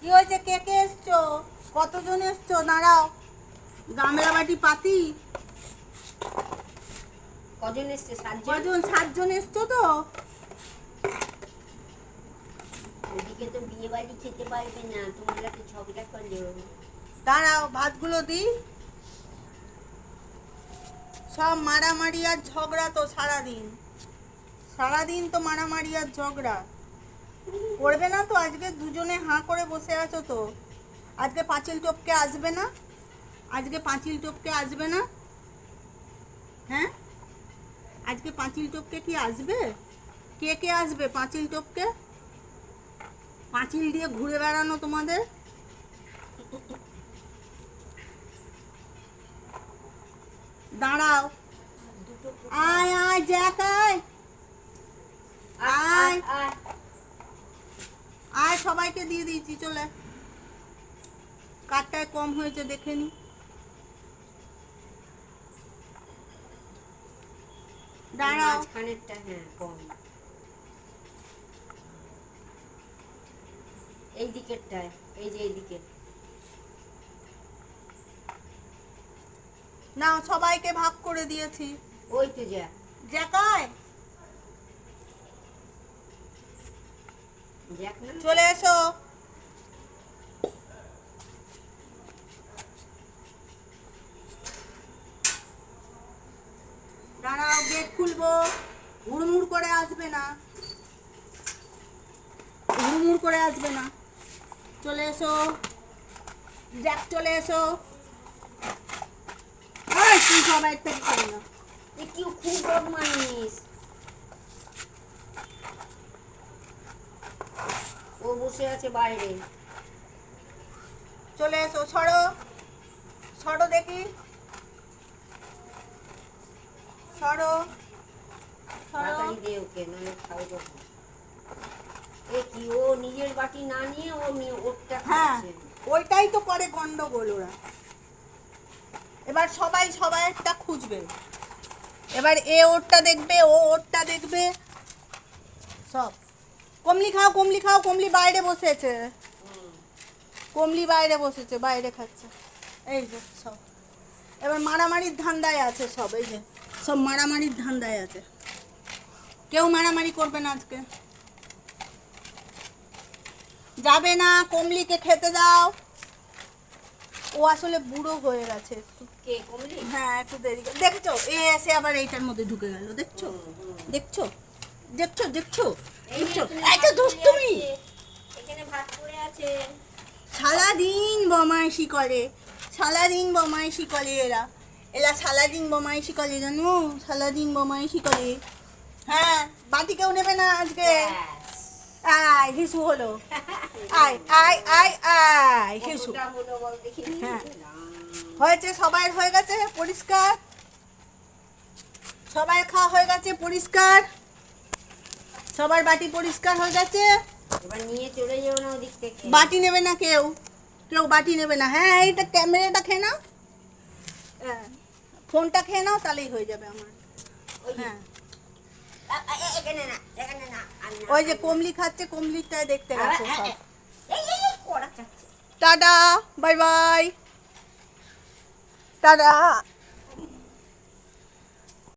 কি হয়েছে? কে কে এসছো? কতজন এসছো? দাঁড়াও। গামলা বাটি পাতি? কজন এসছে? কজন? সাতজন এসছো তো? ওদিকে তো বিয়ে বাড়ি খেতে পারবে না। তোমরা তো ঝগড়া করলেও দাঁড়াও ভাতগুলো দিই। সব মারামারি আর ঝগড়া তো সারাদিন। সারাদিন তো মারামারি আর ঝগড়া। করবে না তো? আজকে দুজনে হাঁ করে বসে আছো তো। আজকে পাঁচিল টপকে আসবে না? আজকে পাঁচিল টপকে আসবে না? হ্যাঁ? আজকে পাঁচিল টপকে কি আসবে? কে কে আসবে পাঁচিল টপকে? পাঁচিল দিয়ে ঘুরে বেড়ানো তোমাদের? দাঁড়াও। আয় আয় জ্যাক আয়। আয়। আয় সবাইকে দিয়ে দিয়েছি চলে। কারটায় কম হয়েছে দেখে নি। দাঁড়াও। হ্যাঁ কম। এই দিকেরটায় এই যে এই দিকে। না সবাইকে ভাগ করে দিয়েছি। ওই তো যা। যা দেখ চলে এসো। দাঁড়াও গেট খুলবো। হুড়মুড় করে আসবে না। হুড়মুড় করে আসবে না। চলে এসো। জ্যাক চলে এসো। তুই সবাই থেকে করে না। কি খুব বদমাইশ। বসে আছে বাইরে। চলে এসো সরো। সরো দেখি। সরো। সরো। তাড়াতাড়ি ওকে নাহলে খাবে কখন এ কি ও নিজের বাটি না নিয়ে ও ওরটা হ্যাঁ ওইটাই তো গন্ডগোল ওরা। এবার সবাই সবাই একটা খুঁজবে। এবার এ ওরটা দেখবে ও ওরটা দেখবে। সব। কমলি খাও কমলি খাও কমলি বাইরে বসেছে। কমলি বাইরে বসেছে বাইরে খাচ্ছে। এই যে সব। এবার মারামারির ধান্দায় আছে সব এই যে সব মারামারির ধান্দায় আছে। কেউ মারামারি করবে না আজকে। যাবে না কমলিকে খেতে দাও। ও আসলে বুড়ো হয়ে গেছে একটু। কে কমলি? হ্যাঁ একটু দেরি দেখছ? এ এসে আবার এইটার মধ্যে ঢুকে গেল দেখছ? দেখছ? দেখছ দেখছ দেখছ। এখানে এই তো ভাত দুষ্টুমি এখানে ভাত পড়ে আছে। সারাদিন বমাইশি করে সারাদিন বমাইশি করে এরা। এরা সারাদিন বমাইশি করে জানো? সারাদিন বমাইশি করে। হ্যাঁ বাটি কেউ নেবে না আজকে? আয় হিসু হলো। আয় আয় আয় আয় হিসু। হ্যাঁ। হয়েছে সবাই হয়ে গেছে পরিষ্কার। সবাই খাওয়া হয়ে গেছে পরিষ্কার। সবার বাটি পরিষ্কার হয়ে গেছে। এবার নিয়ে চলে যাও না ওদিক থেকে। বাটি নেবে না কেউ। কেউ বাটি নেবে না। হ্যাঁ এইটা ক্যামেরাটা খেয়ে নাও। হ্যাঁ ফোনটা খেয়ে নাও তাহলেই হয়ে যাবে আমার। হ্যাঁ। ওই যে কমলি খাচ্ছে কমলিটাই দেখতে গেছে সব। Tata bye bye. টাটা।